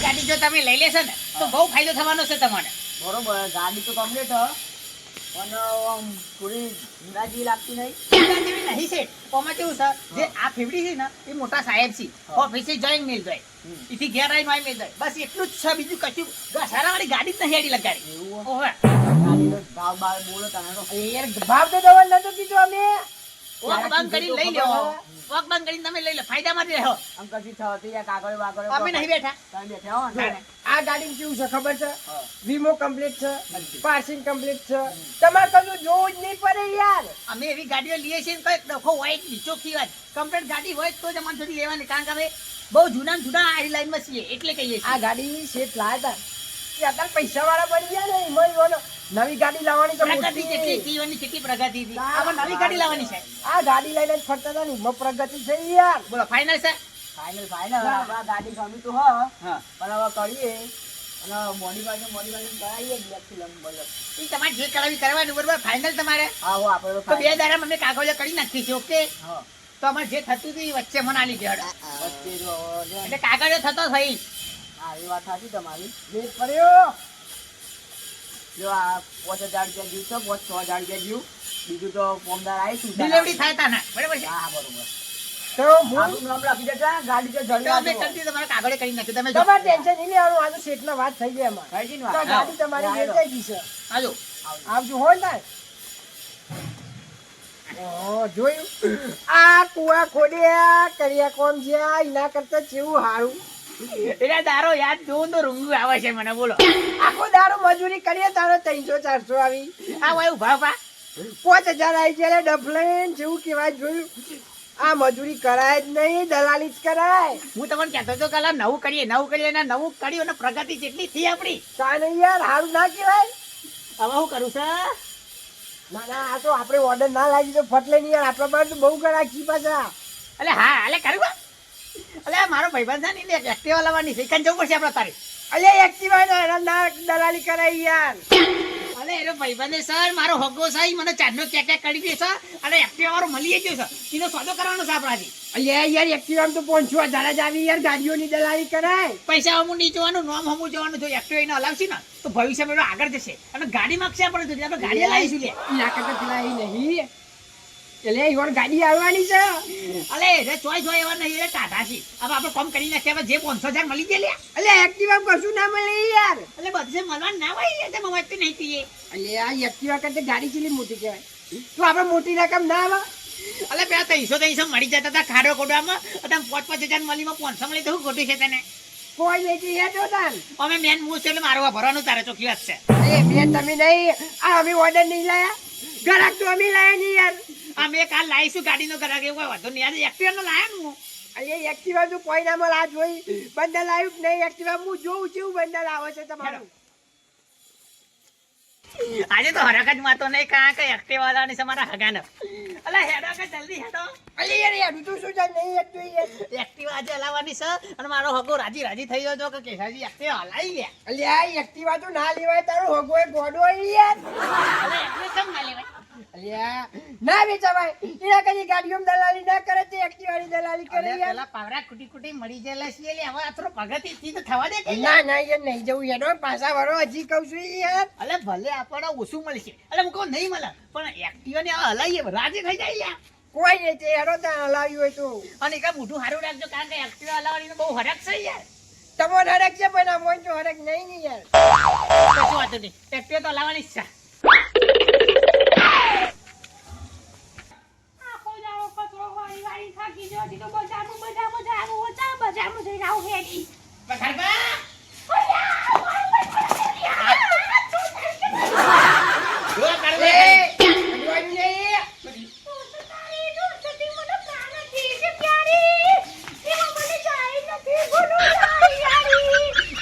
આવી ગાડી જો તમે લઈ લેશો ને તો બહુ ફાયદો થવાનો છે તમારે. બરોબર ગાડી તો કમ્પ્લીટ પણ આમ થોડી લાગતી નહીં. જેવી નહીં છે. કોમાં કેવું સર જે આ ફેવડી છે ને એ મોટા સાહેબ છે. ઓફિસે જઈને મિલ જાય. એથી ઘેર આવી આઈ મિલ જાય બસ એટલું જ છે બીજું કશું. સારા વાળી ગાડી જ નહીં આડી લગાડી. એવું ઓહે. ભાવ બાવ બોલો તમે યાર ભાવ તો દવા નતો કીધું અમે. વોક બંધ કરીને લઈ લેવો વોક બંધ કરીને તમે લઈ લો ફાયદામાં જ રહો અંકલજી થતી યા કાગળ વાગળ અમે નહીં બેઠા. તમે બેઠા હો આ ગાડી કેવું છે ખબર છે? વીમો કમ્પ્લીટ છે પાર્સિંગ કમ્પ્લીટ છે. તમારે કશું જોવું જ નહીં પડે યાર. અમે એવી ગાડીઓ લઈએ છીએ ને કઈ ડખો હોય જ ચોખ્ખી વાત. કમ્પ્લીટ ગાડી હોય તો જ અમારે થોડી લેવાની કારણ કે અમે બહુ જૂના જૂના આ લાઈનમાં છીએ. એટલે કહીએ આ ગાડી શેઠ લાયા હતા. અત્યારે પૈસા વાળા બની ગયા ને એમાં નવી ગાડી લાવવાની તો પ્રગતિ કેટલી જીવનની કેટલી પ્રગતિ હતી. આમાં નવી ગાડી લાવવાની છે. આ ગાડી લઈને જ ફરતા હતા ને એમાં પ્રગતિ છે યાર. બોલો ફાઇનલ છે? ફાઇનલ ફાઇનલ આપણા ગાડી ગમી તો હા. પણ હવે કરીએ. અને મોડી બાજુ મોડી બાજુ કરાવીએ બ્લેક બોલો. એ તમારે જે કરાવી કરવાનું બરોબર ફાઇનલ તમારે. હા હો આપણે તો બે દાડા અમે કાગળ કરી નાખી છે ઓકે તો અમારે જે થતું હતું એ વચ્ચે મને આલી દેડો વચ્ચે. એટલે કાગળિયો થતો થઈ. હા એ વાત સાચી તમારી. લેટ પડ્યો જો આ પાંચ હજાર રૂપિયા જીવ છે પાંચ છ હજાર રૂપિયા જીવ બીજું તો ફોર્મદાર આવીશું. ડિલિવરી થાય તા ના બરાબર છે? હા બરોબર. તો હું નામ લખી દેતા ગાડી તમારે કાગળે કરી નાખ્યું. તમે તમારે ટેન્શન નહીં લેવાનું આ તો વાત થઈ ગઈ અમારે થઈ ગઈ વાત? ગાડી તમારી વેચાઈ ગઈ છે. હાલો. આવજો. હોય ને? જોયું? આ કુવા ખોડ્યા કર્યા કોમ જ્યાં એના કરતા કેવું હારું. એટલે દારો યાદ જોઉં તો રૂંગું આવે છે મને બોલો. આખો દાડો મજૂરી કરીએ તારે ત્રણસો ચારસો આવી. આ વાયુ ઊભા પાંચ હજાર આવી ગયા ડફલેન જેવું કહેવાય જોયું? આ મજૂરી કરાય જ નહીં દલાલી જ કરાય. હું તમને કહેતો હતો કે નવું કરીએ નવું કરીએ અને નવું કર્યું અને પ્રગતિ જેટલી થઈ આપણી. કાને યાર હારું ના કહેવાય. હવે હું કરું છે? ના ના આ તો આપણે ઓર્ડર ના લાગી તો ફટલે નહીં યાર આપણા તો બહુ કરાકી પાછા. એટલે હા એટલે કરું. અલે મારો ભાઈબંધ છે ને એને એક્ટિવા લાવવાની છે. કાન જવું પડશે આપણે તારે. અલે એક્ટિવા નો એના ના દલાલી કરાઈ યાર. અલે એનો ભાઈબંધ સર મારો હગો ઈ મને ચાંદનો ક્યાં ક્યાં કરી દે છે. અને એક્ટિવા વાળો મળી ગયો છે. એનો સોદો કરવાનો છે આપણાથી. અલે યાર એક્ટિવા તો પાંચસો હજાર જ આવી યાર ગાડીઓની દલાલી કરાય. પૈસા હમું નહીં જોવાનું નોમ હમું જોવાનું. જો એક્ટિવા એને હલાવશે ને તો ભવિષ્યમાં એનો આગળ જશે. અને ગાડી માગશે આપણે તો આપણે ગાડી લાવીશું લે. એના કરતા નહીં. એટલે ઈવન ગાડી આવવાની છે. અલે રે ચોય ચોય એવા નહીં રે ટાટા છે હવે આપણે કોમ કરી નાખીએ હવે જે પાંચસો હજાર મળી ગયા લે અલે એક્ટિવા કશું ના મળે યાર. એટલે બધે મળવા ના હોય લે તેમાં વાત નહીં થઈએ. અલે આ એક્ટિવા કરતા ગાડી ચીલી મોટી કહેવાય તો આપણે મોટી રકમ ના આવે? અલે પેલા ત્રણસો ત્રણસો મળી જતા હતા ખાડો ખોડવામાં તમે પાંચ પાંચ હજાર મળીમાં પાંચસો મળી તો ખોટું છે તને? કોઈ નહીં કે યાર જોતાન અમે મેન છે એટલે મારવા ભરવાનું તારે ચોખ્ખી વાત છે. એ મેન તમે નહીં આ અમે ઓર્ડર નહીં લાયા. ઘરાક તો અમે લાયા નહીં યાર. અમે કાલ લાવીશું ગાડીનો કરાક એવું વાંધો નહીં. આજે એક્ટિવાનો લાયા ને હું. અરે એક્ટિવા તું ના મળે આ જોઈ. બંડલ આવ્યું નહીં એક્ટિવા હું જોઉં છું બંડલ આવે છે તમારું? આજે તો હરકત જ માતો નહીં કાં કઈ એક્ટિવા વાળાની છે મારા હગાનો. અલે હેડો કે જલ્દી હેડો. અલે યાર યાર તું શું જાય નહીં એક્ટિવ એક્ટિવા આજે હલાવવાની છે અને મારો હગો રાજી રાજી થઈ ગયો હતો કે કેસાજી એક્ટિવા હલાવી ગયા. અલે આ એક્ટિવા તો ના લેવાય તારો હગો એ ગોડો યાર અલે એટલે કેમ ના લેવાય? ના વેચાવાય એના કદી ગાડીઓમાં દલાલી ના કરે તે એક્ટિવાની દલાલી કરે યાર. પેલા પાવરા કુટી કુટી મળી ગયેલા છીએ એટલે હવે આથરો થોડો પ્રગતિ થી તો થવા દે કે ના ના યાર નહીં જવું એનો પાછા વરો હજી કહું છું યાર. અલે ભલે આપણને ઓછું મળશે. અલે હું કહું નહીં મળે. પણ એક્ટિવા ને હલાવીએ રાજી થઈ જાય યાર. કોઈ નહીં તે હેડો ત્યાં હલાવ્યું હોય તો. અને એક મોઢું સારું રાખજો કારણ કે એક્ટિવા હલાવવાની બહુ હરક છે યાર. તમારો હરક છે પણ આ મોન તો હરક નહીં ને યાર. કશું વાંધો નહીં. એક્ટિવા તો હલાવવાની જ છે. ગયો હજી તો બજારમાં બજારમાં જવાનું ઓછા બજારમાં જઈને આવું હેડી.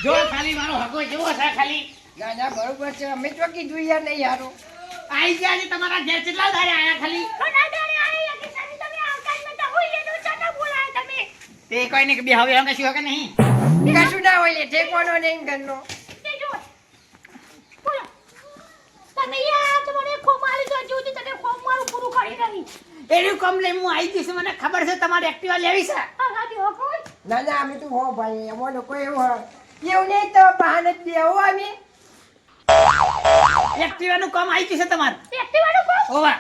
જો હતી ખાલી મારો હગો જેવો છે ખાલી? ના ના બરોબર છે. અમે તો કીધું યાર નહીં યારો આઈ ગયા છે તમારા ઘેર. કેટલા દાડે આયા ખાલી ઘણા દાડે આવી હતી સાની તમે આવતા જ નતા હોય એનું ચાના બોલાય તમે તે કોઈ ને બે હવે કશું શું કે નહીં? કશું ના હોય લે કોનો નહીં ઘરનો. તમે યાર તમને મારું પૂરું કરી રહી એનું કમ લઈ હું આવી જઈશ મને ખબર છે તમારે એક્ટિવા લેવી છે. હો કોઈ ના ના અમે તો હો ભાઈ એવો લોકો એવું હોય. એવું નહીં તો બહાને જ બેહો અમે. એક્ટિવાનું કામ આવી ગયું છે તમારું. એક્ટિવાનું ઓવા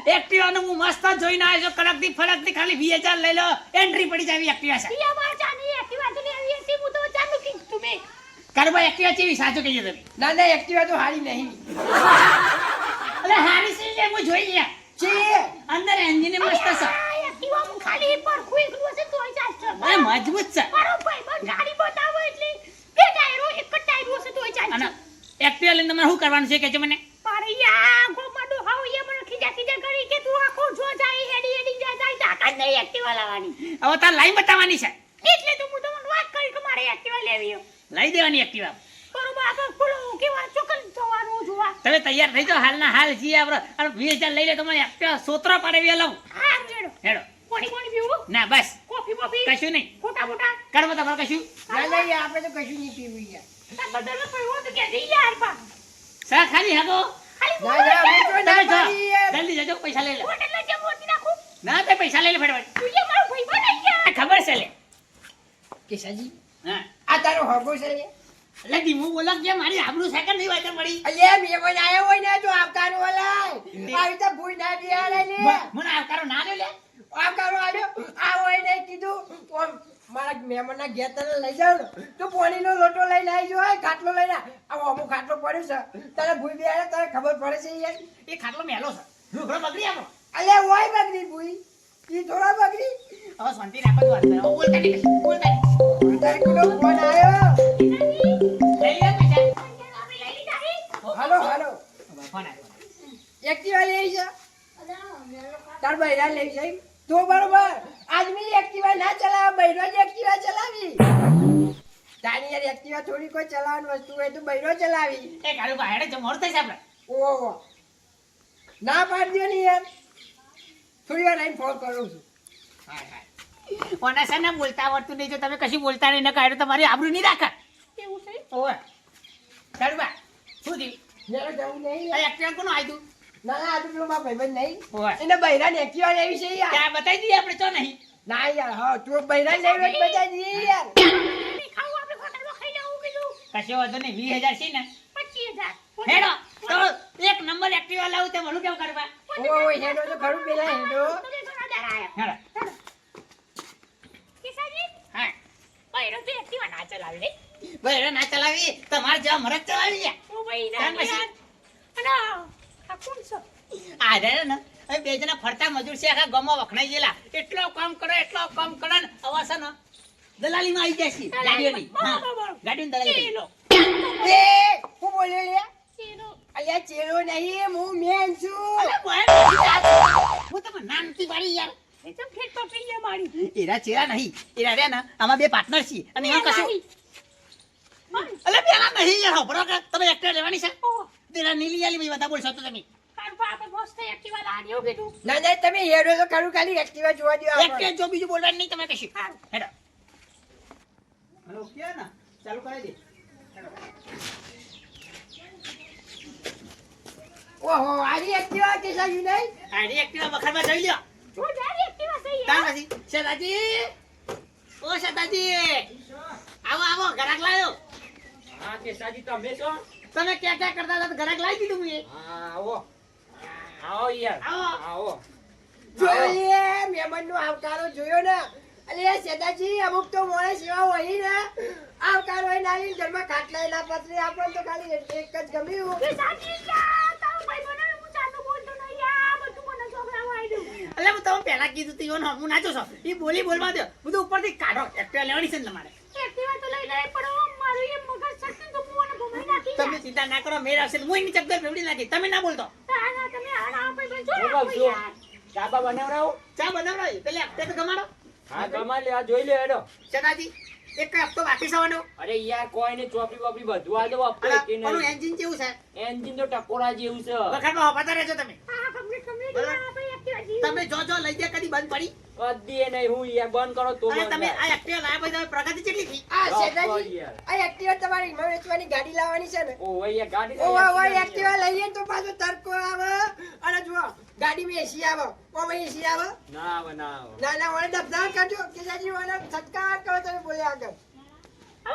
પાછું નું એક્ટિવાનું હું મસ્ત જોઈને આવ્યો છું. કડકથી ફડકથી ખાલી વીસ હજાર લઈ લો. એન્ટ્રી પડી જાય એકટીવા એક્ટિવા છે. ઈ અમાર ચાની એક્ટિવા તો લેવી હતી. હું તો ચાલુ કીધું તમે. કારુબા એક્ટિવા ચેવી સાચું કહીએ તમે ના ના એક્ટિવા તો હારી નહીં. અરે હારી સી છે હું જોઈ ગયા છે. અંદર એન્જિન મસ્ત છે. એક્ટિવા હું ખાલી પર ખુઈકલું હશે તોય ચાલશે અરે મજબૂત છે. મારો ભાઈ બસ ગાડી બતાવો એટલે બે ટાયરો એક જ ટાયરો હશે તોય અને ચાલશે એક્ટિવા લઈને તમારે શું કરવાનું છે? કે છે મને મારે યા ગોમાં ડોહાઓ એ મને ખીજા ખીજા કરી કે તું આખો જો જાય હેડી હેડી જાય જાય તાકાત નહીં એક્ટિવા લાવવાની હવે તાર લાઈન બતાવવાની છે. એટલે તો હું તમને વાત કરી કે મારે એક્ટિવા લેવી છે. લઈ દેવાની એક્ટિવા બરોબર આપણે પેલું કેવા ચોકન થવાનું જોવા તમે તૈયાર થઈ જાઓ હાલના હાલ છીએ આપણે અને વીસ હજાર લઈ લે તો એક્ટિવા સોતરો પાડે લઉં હા રેડો. હેડો પાણી પાણી પીવું? ના બસ. કોફી કોફી કશું નહીં. મોટા મોટા કરવો તમારે કશું. ના ના આપણે તો કશું નહીં પીવું યાર. બદલ પીવું તો કે જઈ યાર પા સા ખાલી હગો. જલ્દી જજો પૈસા લઈ લે. ના તે પૈસા લઈ લે ફટાફટ. ગયા ખબર છે લે. કેસાજી હા. આ તારો હોગો છે લે. એટલે ધીમું બોલો કે મારી આબરૂ સાકર નહીં વાતે મળી અલ્યા મહેમાન આયો હોય ને જો આવકારો અલાય આવી તો ભૂઈ ના બિહારે લે. મને આવકારો ના લે આવકારો આલ્યો આ હોય ને કીધું મારા મહેમાનના ઘેર તને લઈ જાવ તો પોણીનો લોટો લઈને આવી જો ખાટલો લઈને. આ અમુક ખાટલો પડ્યો છે. તને ભૂઈ બિહારે તને ખબર પડે છે યાર. એ ખાટલો મેલો છે. રૂખડો બગડી આવો. અલ્યા હોય બગડી ભૂઈ. ઈ થોડા બગડી? હવે શાંતિ રાખો તો અંદર. હવે બોલતા નહીં. બોલતા નહીં. તારે પેલો ફોન આવ્યો. લઈ લે પૈસા હાલો હાલો. ફોન આવ્યો. એક્ટિવા લઈ છે તાર બૈરા લઈ જાય તો બરોબર આદમી એક્ટિવા ના ચલાવે બૈરો જ એક્ટિવા ચલાવી. તારી યાર એક્ટિવા થોડી કોઈ ચલાવવાની વસ્તુ હોય તો બૈરો ચલાવી. એ કાળુ ભાઈ હેડે જો થઈ આપણે. ઓહો. ના પાડજો ને યાર. થોડી વાર આવીને ફોન કરું છું. છે ને બોલતા આવડતું નહીં. જો તમે કશું બોલતા નહીં ને કાઢો તમારી આબરૂ નહીં રાખા. એવું છે? ઓવે. કાળુ શું થયું? જરા જવું નહીં આ એક્ટિવા કોનું આવ્યું ના ના આ તો પેલો મારો ભાઈબંધ નહીં. એને બૈરાને એક્ટિવા લેવી છે યાર. ત્યાં બતાવી દઈએ આપણે ચો નહીં? ના યાર હા તું બૈરાને લેવી હોય તો બતાવી દઈએ યાર. ખાવું આપણે હોટલમાં ખાઈ જવું કીધું. કશો વાંધો નહીં વીસ હજાર છે ને. પચીસ હજાર. હેડો તો એક નંબર એક્ટિવા લાવું તે ભલું કેમ કરવા? ઓહો હેડો તો ખરું પેલા હેડો. હેડો. કિસાજી? હા. બૈરો તો એક્ટિવા ના ચલાવે રે ભાઈ ના ચલાવી. તમારે જેવા મરદ ચલાવી લે ઓ ભાઈ ના ચાલ પછી. યાર. અને આ કોણ છે? આ રે ને. હવે બે જણા ફરતા મજૂર છે આખા ગામમાં વખણાઈ ગયેલા. એટલો કામ કરો એટલો કામ કરો ને. છે ને દલાલીમાં આવી છે ગાડીઓની. હા. દલાલી. એ હું બોલ્યો અલ્યા ચેલો નહીં હું મેન છું. અલે બોય હું તમને નામ વાળી યાર. એ તો ફેટ પકડી ગયા મારી. એરા ચેરા નહીં. એરા રે ને આમાં બે પાર્ટનર છે. અને એમાં કશું અલે પેલા નહીં યાર હોભળો કે તમે એક્ટર લેવાની છે? તેરા નીલી આલી ભાઈ બધા બોલશો તો તમે. એક્ટિવા ના ના તમે હેડો તો ખરું ખાલી એક્ટિવા જોવા દો. એક્ટર જો બીજું બોલવાનું નહીં તમે કશું. હેડો. હેલો કે ના? ચાલુ કરી દે. ઓહો આરી એક્ટિવા કે નહીં? આડી એક્ટિવા વખરમાં જોઈ લ્યો. જો જારી એક્ટિવા સહી તાર પછી શેતાજી? ઓ શેતાજી. આવો આવો ઘરાક લાયો. હા કેસાજી તમે છો? તમે ક્યાં ક્યાં કરતા હતા? ઘરાક લાવી દીધું મેં. હા આવો. આવો યાર. આવો. આવો. મહેમાનનો આવકારો જોયો ને. અરે સેદાજી અમુક તો માણસ એવા હોય ને. આવકારો હોય નાની ઘરમાં ખાટલા એના પતરી આપણને તો ખાલી એક એક જ ગમ્યું કિસાજી યા તારો ભાઈ બનાવે હું ચાલુ બોલતો નહીં યા બધું મને છોકરાઓ આવી એટલે હું તમે પહેલા કીધું તું ઈવન હું નાચો છો. એ બોલી બોલવા દો બધું ઉપરથી કાઢો. એક્ટિવા લેવાની છે ને તમારે. એક્ટિવા તો લઈ લે પણ મારું એ મગજ સટકે તો હું ભમાઈ નાખી તમે ચિંતા ના કરો મેર આવશે હું એની ચક્કર ફેવડી નાખી. તમે ના બોલતો. ના તમે જો ચા બનાવડાવી? પેલે હપ્તે તો ગમાડો. હા કમાલ લે આ જોઈ લે હેડો. શેતાજી એક હપ્તો બાકી સવાનો અરે યાર કોઈ ને ચોપડી બોપડી બધું આ દો અને કે નહીં. એન્જિન કેવું છે. એન્જિન તો ટકોરા જેવું છે. વખતમાં હોપાતા રહેજો તમે. હા તમે જો જો લઈ ગયા કદી બંધ પડી. કદી નહીં હું યાર બંધ કરો તો અરે તમે. આ એક્ટિવા લાયા પછી પ્રગતિ કેટલી થઈ? આ બાપા આ એક્ટિવા તમારી માં વેચવાની ગાડી લાવવાની છે ને. ઓહો યાર ગાડી ઓ વાહ વાહ એક્ટિવા લઈએ તો પાછો તરકો આવે. અને જુઓ મે એસી આવે. ઓમાં એસી આવે. ના આવે ના આવે. ના ના મને ડબડા કરજો કે જાજી મને સત્કાર કરો તમે બોલે આગળ.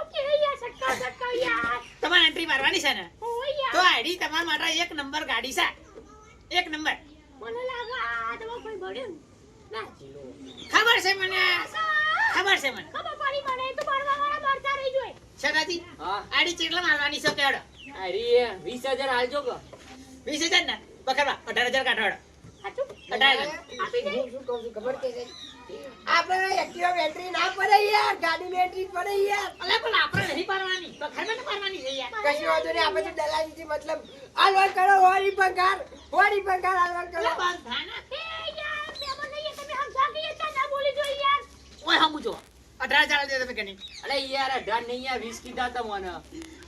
ઓકે એન્ટ્રી મારવાની છે ને? ઓ યાર. તો આડી તમારા માટે એક નંબર ગાડી છે. એક નંબર. મને લાગે આ કોઈ બળ્યો ખબર છે મને? ખબર છે મને? ખબર પડી મને તો બળવા વાળા બળતા રહી જોય શરાજી હા. આડી ચેટલા મારવાની છે કેડ? અરે વીસ હજાર હાલજો કે. વીસ હજાર ને? બકરવા અઢાર હજાર કાઢવાડો છું? છે? આપણે એક્ટિવા બેટરી ના પડે યાર. ગાડીની એન્ટ્રી પડે યાર. અલે પણ આપણે નહીં છે યાર. કશું વાંધો આપણે તો દલાલીથી મતલબ હાલવાન કરો હોળી પગાર. હોળી પગાર હાલવાન કરો. અલે બંધ થા ને. એ યાર મેમન નહીં તમે સમજા કે ના બોલી જોઈ યાર. ઓય હમું જો. અઢાર હજાર દે તમે ગણી અરે યાર અઢાર નહીં યાર વીસ કીધા તમને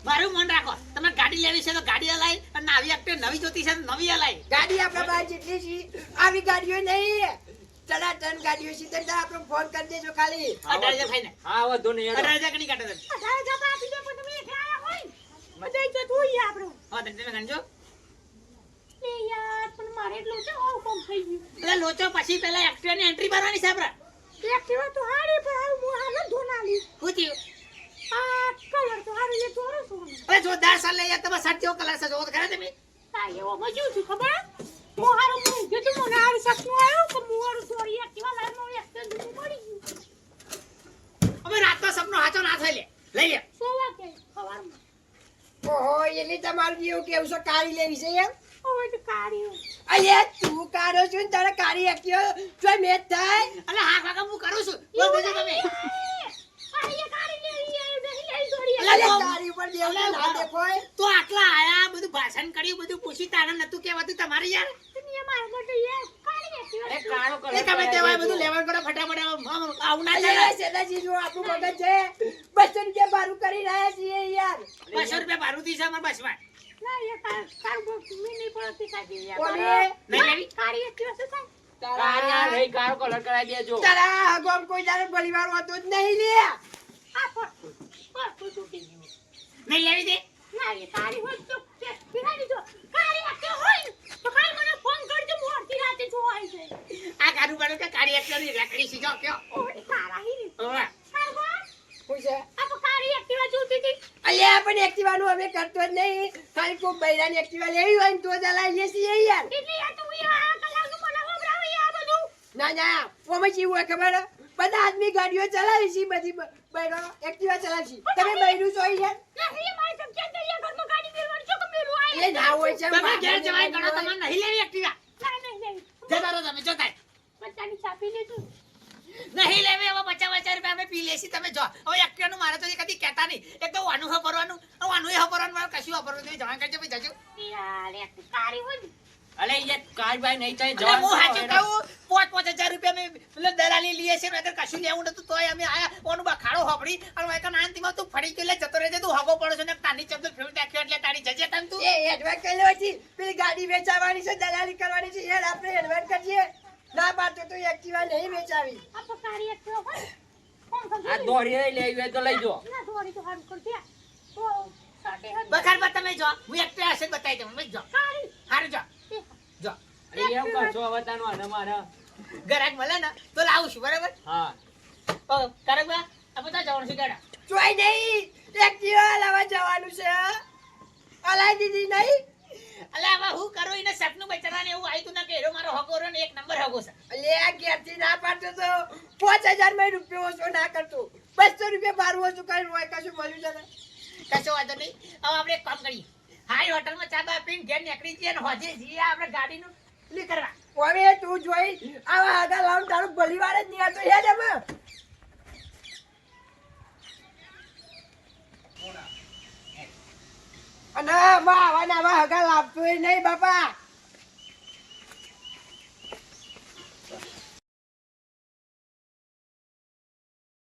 મારું મન રાખો. તમે ગાડી લેવી છે તો ગાડી હલાય અને આવી વખતે નવી જોતી છે તો નવી હલાય. ગાડી આપણા પાસે જેટલી છે આવી ગાડીઓ નહીં. ચલા ટન ગાડીઓ છે તો આપણે ફોન કરી દેજો ખાલી. અઢાર હજાર ખાઈને. હા વધુ નહીં અઢાર હજાર ગણી કાઢો અઢાર હજાર આપી દો પણ તમે એકલા આયા હોય બધાય જતું હોય આપણું. હા તમે તમે ગણજો. યાર પણ મારે એટલું આવું કામ થઈ ગયું. એટલે લોચો પછી પેલા એક્ટિવાની એન્ટ્રી મારવાની છે આપણે એક્ટિવા તો હારી પણ હાલ મો હાલ જ ધોનાલી. થયું? આ કલર તો હારી એ ધોરો છો અરે જોરદાર સાલ લઈ તમે સાચો કલર સાચો કરે તમે? આ એવો મજુ છું ખબર? મો હારો મો જો તું મને હારું શકનો આવ્યું કે હું હારું સોરી એક્ટિવા લાઈનમાં એક્સિડન્ટ મળી ગયું. હવે રાતનો સપનો હાચો ના થઈ લે. લઈ લે. સોવા કે સવારમાં ઓહો એની તમારું જેવું કેવું છે કાળી લેવી છે એમ? કાઢ્યું અરે તું કાઢો છું ને તારે કાઢી એક્ટિવા જો મેચ થાય અલે હા કાકા હું કરું છું. બોલ બોલ તમે તો- આટલા આયા બધું ભાષણ કર્યું બધું પૂછી તારે નતું કહેવાતું તમારે યાર? બસો રૂપિયા ભાડું કરી રહ્યા છીએ યાર. બસો રૂપિયા ભાડું છે બસમાં. એ કાર કાર બો મી નહીં પડતી કાઢી યાર ઓલે નહીં લેવી. કાઢી એક્ટિવા શું થાય કાળી આ નહીં, કાળો કલર કરાવી દેજો. તારા આગમ કોઈ તારે પરિવાર હોતો જ નહીં લે. આ પર પર તૂટી ગયું. નહીં લેવી દે. ના કે આ કે રેકડી શીખો કયો. ઓય તારા હી ઓવે. કારવા છે? આ તો એક્ટિવા જોતી પણ એક્ટિવાનું અમે કરતો જ નહીં. ખાલી કોઈ બૈરાની એક્ટિવા લેવી હોય ને તો જ લાવીએ છીએ યાર. ના ના ઓમાં કેવું હોય ખબર? બધા આદમી ગાડીઓ ચલાવી છે બધી બૈરો એક્ટિવા ચલાવી છે. તમે બૈરું છો યાર એ ના હોય છે તમે ઘેર જવાય ગણો તમારે નહીં લેવી એક્ટિવા ના નહીં નહીં. જતા રહો તમે જોતા બચ્ચાની ચાપી લીધું. નહીં લેવે હવે પચાસ પચાસ રૂપિયા અમે પી લેશી તમે જો હવે એક્ટિવાનું મારે તો એ કદી કહેતા નહીં. એક તો વાનું હપરવાનું વાનું હપરવાનું મારે કશું હપરવું નહીં. જવાન કરજો ભાઈ જજો. અલે યાર કાળભાઈ નહીં થાય જવાનું હું હાચું કહું પાંચ પાંચ હજાર રૂપિયા પેલો દલાલી લઈએ છે નહીંતર કશું લેવું નતું તોય અમે આયા ઓનું બખાડો હોપડી અને એક નાનતીમાં તું ફરી ગયો જતો રહેજે તું હગો પડો છો ને તાની ચંદ્ર ફેરવી નાખ્યો એટલે તારી જજે તને તું. એ એડવાન્સ કરી લેવાથી પેલી ગાડી વેચાવાની છે દલાલી કરવાની છે યાર આપણે એડવાન્સ કરીએ. ના પાડતો તો એક્ટિવા નહીં વેચાવી. આ તો કાળી એક હોય આ સમજી દોડી લઈ લેવી તો લઈ જો. ના દોડી તો હાલ કરતી તો સાટે હદ બખાડ પર તમે જો. હું એક હશે બતાવી દઉં. ભાઈ જો હારું જો. જો. અરે એમ કરશો હવે તાનો અને મારા. ગરાક મળે ને તો લાવું છું બરાબર? હા. કરક બા આ બધા જવાનું છે ગાડા. જોઈ નહીં. એક્ટિવા લાવવા જવાનું છે. અલાઈ દીધી નહીં. અલે હવે હું કરું એને સપનું બચારાને એવું આયતું ના કે એરો મારો હગો રહ્યો ને એક નંબર હગો છે. અલે આ ઘેરથી ના પાડતો તો પાંચ હજારમાં રૂપિયા ઓછો ના કરતો. બસો રૂપિયા બારું ઓછું કરીને હોય કશું મળ્યું છે ને? કશો વાંધો નહીં. હવે આપણે એક કામ કરીએ. હાઈ હોટલમાં ચા બા પીને ઘેર નીકળી જઈએ ને હોજે જઈએ આપણે ગાડીનું. કરવા હવે તું જોઈ આવા આગળ લાવ તારું ભલી વાર જ નહીં આવતો. હે એમાં. અને આમાં આવા ને આવા હગા લાવતો નહીં બાપા.